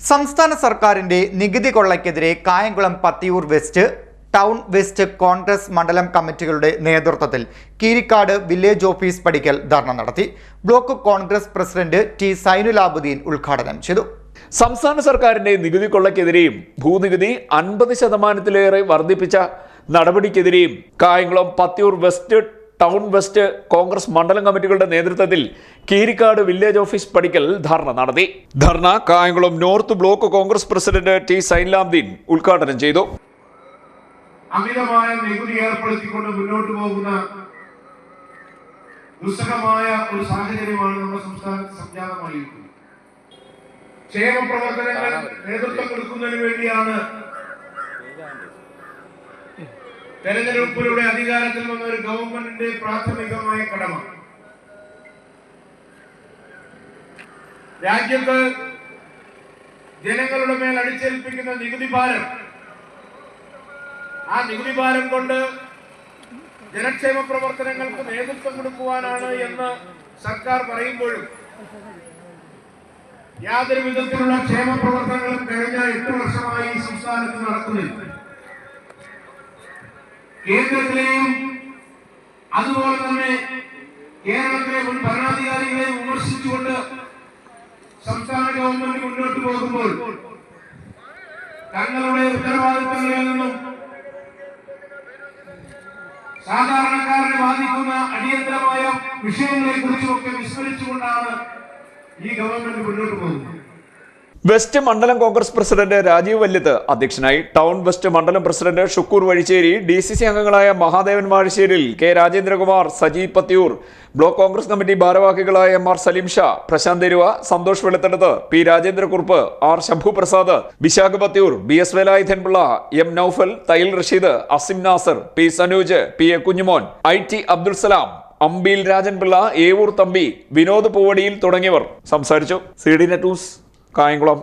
സംസ്ഥാന സർക്കാരിന്റെ നികുതി കൊള്ളയ്ക്കെതിരെ Kayamkulam Pathiyoor west town west Congress മണ്ഡലം കമ്മിറ്റികളുടെ നേതൃത്വത്തിൽ കീരിക്കാട് വില്ലേജ് ഓഫീസ് പടിക്കൽ ധർണ നടത്തി. Block Congress president T Zainulabdeen ഉദ്ഘാടനം ചെയ്തു. സംസ്ഥാന സർക്കാരിന്റെ നികുതി കൊള്ളയ്ക്കെതിരെയും ഭൂനികുതി അൻപത് ശതമാനത്തിലേറെ വർദ്ധിപ്പിച്ച നടപടിക്കെതിരെയും Kayamkulam Pathiyoor west town west Congress മണ്ഡലം കമ്മിറ്റികളുടെ നേതൃത്വത്തിൽ കീരിക്കാട് വില്ലേജ് ഓഫീസ് പടിക്കൽ ധർണ നടത്തി. Dharna Kayamkulam north block Congress president T Sainlamdeen ഉദ്ഘാടനം ചെയ്തു. അമിതമായ നികുതി ഏർപ്പെടുത്തിക്കൊണ്ട് മുന്നോട്ട് പോകുന്ന ദുസ്സഹമായ ഒരു സാഹചര്യമാണ് നമ്മുടെ സംസ്ഥാനത്ത് സംജാതമായിരിക്കുന്നത് ക്ഷേമ പ്രവർത്തനങ്ങൾ നേതൃത്വം കൊടുക്കുന്നതിന് വേണ്ടിയാണ് തെരഞ്ഞെടുപ്പിലൂടെ അധികാരത്തിൽ വന്ന ഒരു ഗവൺമെന്റിന്റെ പ്രാഥമികമായ കടമ. രാജ്യത്ത് ജനങ്ങളുടെ മേൽ അടിച്ചേൽപ്പിക്കുന്ന നികുതി ഭാരം ആ നികുതി ഭാരം കൊണ്ട് ജനക്ഷേമ പ്രവർത്തനങ്ങൾക്ക് നേതൃത്വം കൊടുക്കുവാനാണ് എന്ന് സർക്കാർ പറയുമ്പോഴും യാതൊരു വിധത്തിലുള്ള ക്ഷേമ പ്രവർത്തനങ്ങളും കഴിഞ്ഞ കേന്ദ്രത്തിലെയും അതുപോലെ തന്നെ കേരളത്തിലെ മുൻ ഭരണാധികാരികളെ വിമർശിച്ചുകൊണ്ട് സംസ്ഥാന ഗവൺമെന്റ് മുന്നോട്ട് പോകുമ്പോൾ തങ്ങളുടെ ഉത്തരവാദിത്തങ്ങളിൽ നിന്നും സാധാരണക്കാരനെ ബാധിക്കുന്ന അടിയന്തരമായ വിഷയങ്ങളെ കുറിച്ചുമൊക്കെ വിസ്മരിച്ചുകൊണ്ടാണ് ഈ ഗവൺമെന്റ് മുന്നോട്ട് പോകുന്നത്. വെസ്റ്റ് മണ്ഡലം കോൺഗ്രസ് പ്രസിഡന്റ് രാജീവ് വല്യത്ത് അധ്യക്ഷനായി. ടൗൺ വെസ്റ്റ് മണ്ഡലം president Shukoor Vazhicheri D C C അംഗങ്ങളായ Mahadevan Vazhasseril K Rajendrakumar Saji Pathiyoor block Congress committee ഭാരവാഹികളായ M R Saleem Shah Prashanth Theruva Santhosh Veluthedathu P Rajendrakurup R Shambhu Prasad Vishakh Pathiyoor B S Velayudhanpillai M Noufal Thail Rasheed Asim Nasar P Sanuj P A Kunjumon I T Abdul Salam Ambeel Rajanpillai Evoor Thampi Vinod Poovadiyil തുടങ്ങിയവർ. സംസാരിച്ചു. C D net Kayamkulam